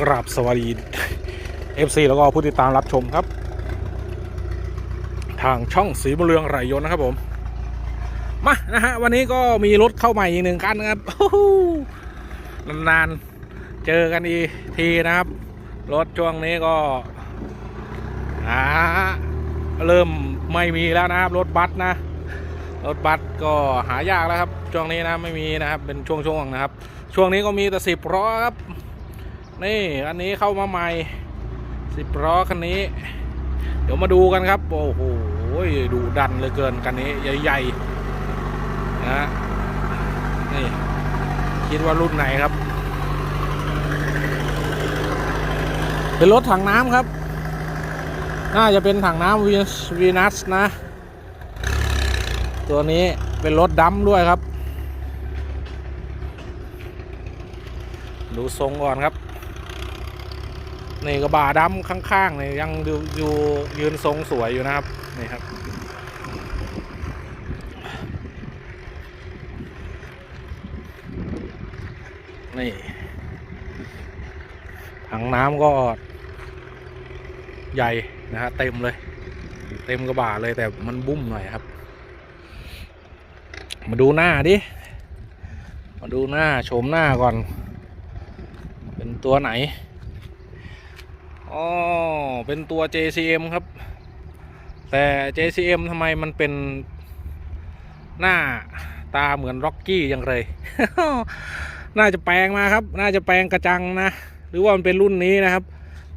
กราบสวัสดี FC แล้วก็ผู้ติดตามรับชมครับ ทางช่องสีบุเรืองไหรยนนะครับผม มานะฮะวันนี้ก็มีรถเข้าใหม่อีกหนึ่งคันนะครับนานๆเจอกันอีทีนะครับ รถช่วงนี้ก็อ่าเริ่มไม่มีแล้วนะครับ รถบัสนะ รถบัสก็หายากแล้วครับช่วงนี้นะไม่มีนะครับเป็นช่วงๆนะครับ ช่วงนี้ก็มีแต่สิบล้อครับ นี่อันนี้เข้ามาใหม่สิบล้อคันนี้ เดี๋ยวมาดูกันครับ โอ้โหดูดันเลือเกินคันนี้ใหญ่ๆนะนี่คิดว่ารุ่นไหนครับ เป็นรถถังน้ำครับ น่าจะเป็นถังน้ำวีนัสนะ ตัวนี้เป็นรถดำด้วยครับ ดูทรงก่อนครับ นี่กระบะดำข้างๆเนี่ยยังดูอยู่ยืนทรงสวยอยู่นะครับนี่ครับนี่ถังน้ำก็ใหญ่นะฮะเต็มเลย เต็มกระบะเลยแต่มันบุ้มหน่อยครับ มาดูหน้าดิ มาดูหน้าโฉมหน้าก่อน เป็นตัวไหน อ๋อ เป็นตัว JCM ครับ แต่ JCM ทำไมมันเป็นหน้าตาเหมือนร็อกกี้ย่างเลย น่าจะแปลงมาครับ น่าจะแปลงกระจังนะ หรือว่ามันเป็นรุ่นนี้นะครับ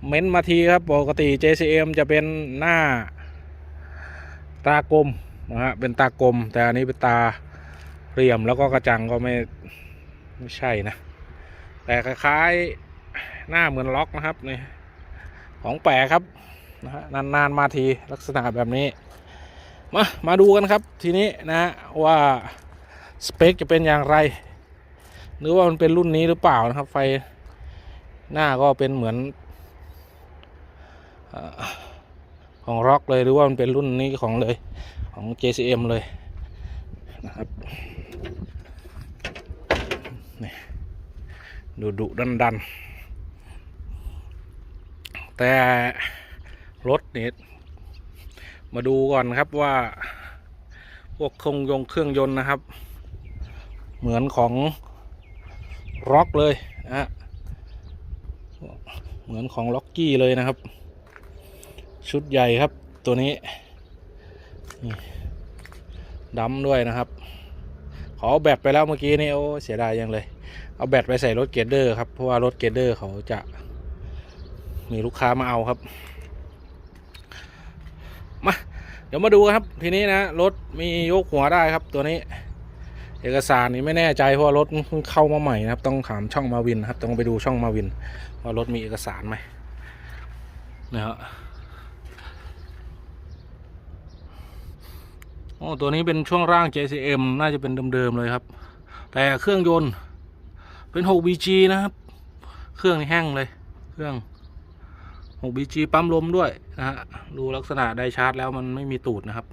เม้นมาทีครับปกติ JCM จะเป็นหน้า ตากลมนะฮะ เป็นตากลม แต่อันนี้เป็นตาเรียมแล้วก็กระจังก็ไม่ไม่ใช่นะ แต่คล้ายๆหน้าเหมือนล็อกนะครับนี่ ของแปลครับนะฮะนานๆมาทีลักษณะแบบนี้ มามาดูกันครับทีนี้นะฮะว่าสเปคจะเป็นอย่างไร หรือว่ามันเป็นรุ่นนี้หรือเปล่านะครับ ไฟหน้าก็เป็นเหมือนอของร็อกเลยหรือว่ามันเป็นรุ่นนี้ของเลยของ JCM เลยนะครับนี่ดูดุดันดัน แต่รถนี่มาดูก่อนครับว่าพวกเครื่องยงเครื่องยนต์นะครับ เหมือนของร็อกเลยนะเหมือนของล็อกกี้เลยนะครับ ชุดใหญ่ครับตัวนี้ดำด้วยนะครับ ขอแบตไปแล้วเมื่อกี้นี่โอ้เสียดายยังเลย เอาแบตไปใส่รถเกรดเดอร์ครับเพราะว่ารถเกรดเดอร์เขาจะ มีลูกค้ามาเอาครับ มา เดี๋ยวมาดูกันครับ ทีนี้นะรถมียกหัวได้ครับ ตัวนี้ เอกสารนี่ไม่แน่ใจเพราะรถเพิ่งเข้ามาใหม่นะครับ ต้องถามช่องมาวินครับ ต้องไปดูช่องมาวินว่ารถมีเอกสารไหมนะฮะโอ้ตัวนี้เป็นช่วงร่าง JCM น่าจะเป็นเดิมๆเลยครับ แต่เครื่องยนต์เป็น 6BG นะครับ เครื่องนี่แห้งเลย เครื่อง 6BG ปั๊มลมด้วยนะฮะ ดูลักษณะไดชาร์จแล้วมันไม่มีตูดนะครับ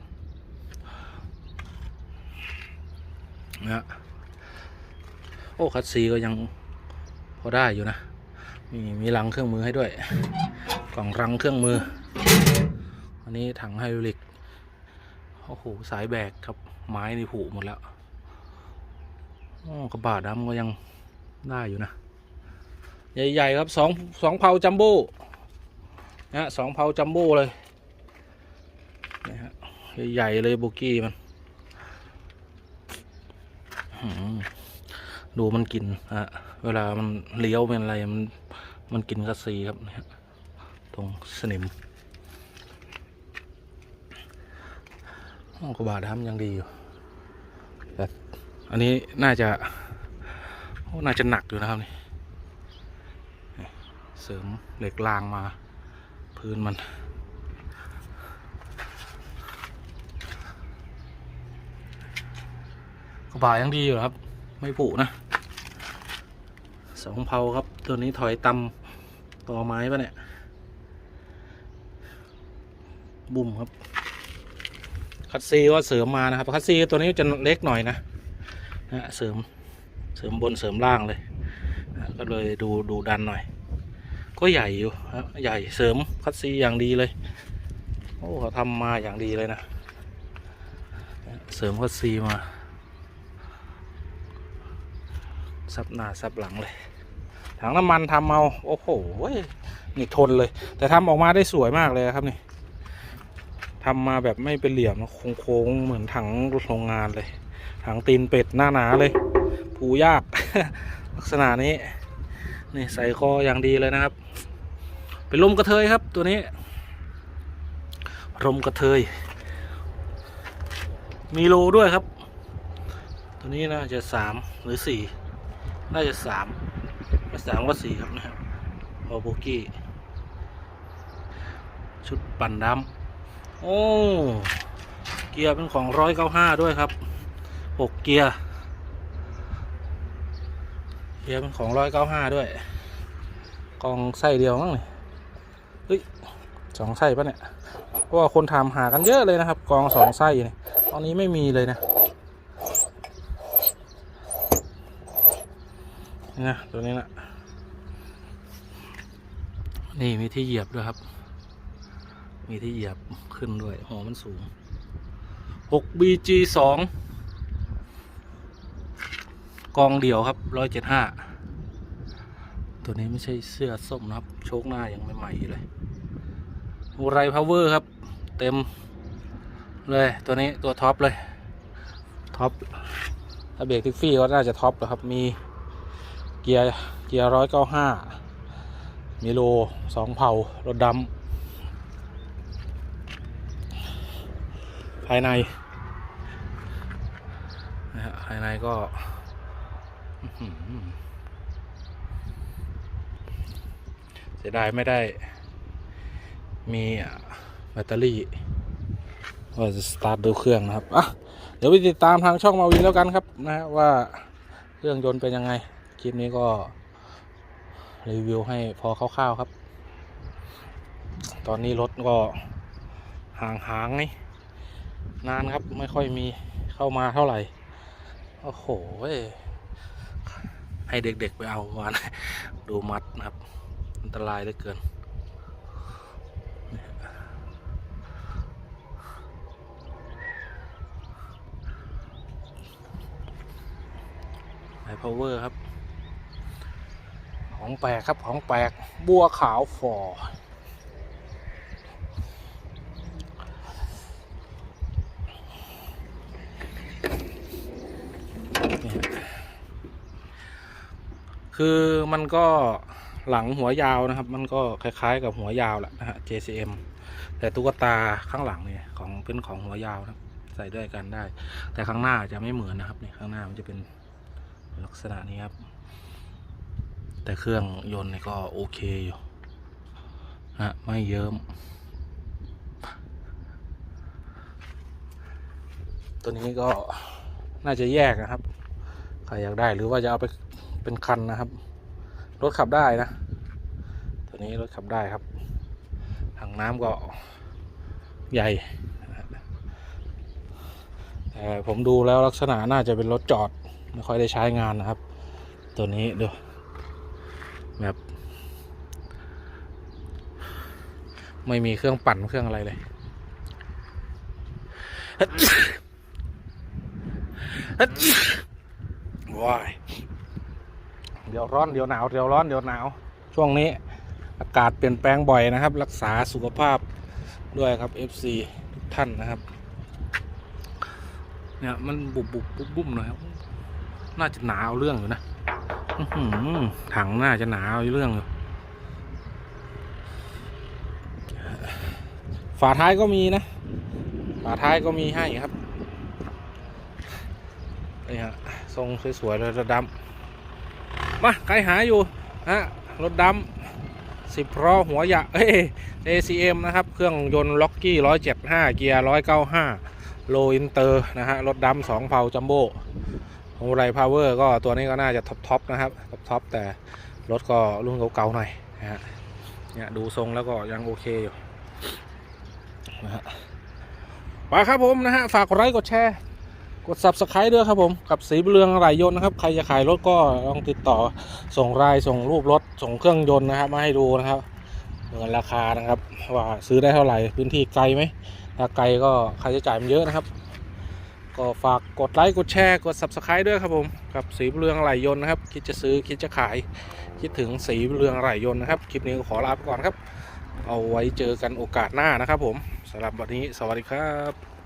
นะฮะโอ้ คัดซีก็ยังพอได้อยู่นะ มีมีรังเครื่องมือให้ด้วย กล่องรังเครื่องมือ อันนี้ถังไฮดรอลิก โอ้โห สายแบกครับ ไม้นี่ผุหมดแล้วโอ้กระบะดำก็ยังได้อยู่นะ ใหญ่ ๆ ครับสองสองเผาจัมโบ้ นะฮะสองเผาจัมโบ้เลยนะฮะใหญ่เลยโบกี้มัน ดูมันกินฮะเวลามันเลี้ยวเป็นอะไรมันมันกินกระซีครับนะฮะตรงสนิมกบะดำยังดีอยู่แต่อันนี้น่าจะ น่าจะหนักอยู่นะครับนี่ เสริมเหล็กรางมา พื้นมัน กระบะยังดีอยู่ครับ ไม่ผุนะสองเพาครับ ตัวนี้ถอยตำต่อไม้ปะเนี่ย บุ่มครับคัดซีก็เสริมมานะครับคัดซีตัวนี้จะเล็กหน่อยนะนะเสริมเสริมบนเสริมล่างเลย ก็เลยดูดูดันหน่อย ก็ใหญ่อยู่ฮะใหญ่เสริมคัดซีอย่างดีเลย โอ้เขาทำมาอย่างดีเลยนะ เสริมคัดซีมา ซับหน้าซับหลังเลย ถังน้ำมันทำเอาโอ้โหนี่ทนเลย แต่ทำออกมาได้สวยมากเลยครับนี่ทำมาแบบไม่เป็นเหลี่ยมโค้งๆเหมือนถังโรงงานเลย ถังตีนเป็ดหน้าหนาเลยผูยาก ลักษณะนี้ นี่ใส่คออย่างดีเลยนะครับ เป็นลมกระเทยครับตัวนี้ลมกระเทย มีโลด้วยครับ ตัวนี้น่าจะสามหรือสี่น่าจะสามไม่สามก็สี่ครับนะครับพอโบกี้ ชุดปั่นดำโอ้ เกียร์เป็นของร้อยเก้าห้าด้วยครับหกเกียร์ เกียร์เป็นของร้อยเก้าห้าด้วย กองไส้เดียวมั้งนี่เฮ้ยสองไส้ปะเนี่ย เพราะว่าคนถามหากันเยอะเลยนะครับ กองสองไส้เนี่ย ตอนนี้ไม่มีเลยนะนี่นะตัวนี้นะนี่มีที่เหยียบด้วยครับ มีที่เหยียบขึ้นด้วยหัวมันสูง 6 BG 2 กองเดี่ยวครับ175ตัวนี้ไม่ใช่เสื้อส้มนะครับ โชคหน้ายังใหม่ๆอยู่เลยอูไรพาวเวอร์ครับ เต็มเลยตัวนี้ตัวท็อปเลย ท็อปถ้าเบรกทิกฟี่ก็น่าจะท็อปแล้วครับ มีเกียร์เกียร์ร้อยเก้าห้ามีโลสองเผารถดำภายในนะฮะภายในก็ เสียดายไม่ได้ มีแบตเตอรี่ว่าจะสตาร์ทดูเครื่องนะครับอะเดี๋ยวไปติดตามทางช่องมาวินแล้วกันครับนะฮะว่าเครื่องยนต์เป็นยังไง คลิปนี้ก็ รีวิวให้พอคร่าวๆครับ ตอนนี้รถก็ห่างๆนี่นานครับไม่ค่อยมีเข้ามาเท่าไหร่ โอ้โหย ให้เด็กๆไปเอาวานดูมัดนะครับ อันตรายเหลือเกินไฮพาวเวอร์ครับ ของแปลกครับ ของแปลก บัวขาวฟอร์นี่ฮะ คือมันก็หลังหัวยาวนะครับ มันก็คล้ายๆ กับหัวยาวแหละนะฮะ JCM แต่ตุ๊กตาข้างหลังเนี่ยของเป็นของหัวยาวนะใส่ด้วยกันได้ แต่ข้างหน้าจะไม่เหมือนนะครับนี่ข้างหน้ามันจะเป็นลักษณะนี้ครับ แต่เครื่องยนต์นี่ก็โอเคอยู่นะไม่เยิ้มตัวนี้ก็น่าจะแยกนะครับ ใครอยากได้หรือว่าจะเอาไปเป็นคันนะครับ รถขับได้นะ ตัวนี้รถขับได้ครับถังน้ำก็ใหญ่แต่ผมดูแล้วลักษณะน่าจะเป็นรถจอด ไม่ค่อยได้ใช้งานนะครับ ตัวนี้ดูแบบไม่มีเครื่องปั่นเครื่องอะไรเลย ว้ายเดี๋ยวร้อนเดี๋ยวหนาวเดี๋ยวร้อนเดี๋ยวหนาว ช่วงนี้อากาศเปลี่ยนแปลงบ่อยนะครับ รักษาสุขภาพด้วยครับ FC ทุกท่านนะครับ เนี่ยมันบุบบุบบุบบุบหน่อยครับน่าจะหนาวเรื่องอยู่นะถังน่าจะหนาวเรื่องอยู่ฝาท้ายก็มีนะ ฝาท้ายก็มีให้ครับ นี่ฮะทรงสวยๆเลยรถดำมาใครหาอยู่ฮะรถดำสิบล้อหัวหยะเอ้ย ACM นะครับ เครื่องยนต์ล็อกกี้ร้อยเจ็ดห้าเกียร์ร้อยเก้าห้าโลอินเตอร์นะฮะรถดำสองเผาจัมโบ้ขอไรพาวเวอร์ก็ตัวนี้ก็น่าจะท็อปทอปนะครับท็อปทอปแต่รถก็รุ่นเก่าๆหน่อยนะฮะเนี่ยดูทรงแล้วก็ยังโอเคอยู่นะฮะไปครับผมนะฮะ ฝากกดไลค์กดแชร์ กด subscribe ด้วยครับผม กับสีเรืองไหลยนต์นะครับ ใครจะขายรถก็ลองติดต่อส่งรายส่งรูปรถ ส่งเครื่องยนต์นะครับ มาให้ดูนะครับเงินราคานะครับ ว่าซื้อได้เท่าไหร่พื้นที่ไกลไหมถ้าไกลก็ค่าใช้จ่ายมันเยอะนะครับ ก็ฝากกดไลค์กดแชร์กด subscribe ด้วยครับผม กับสีเรืองไหลยนต์นะครับ คิดจะซื้อคิดจะขาย คิดถึงสีเรืองไหลยนต์นะครับคลิปนี้ก็ขอลาไปก่อนครับ เอาไว้เจอกันโอกาสหน้านะครับ ผมสำหรับวันนี้สวัสดีครับ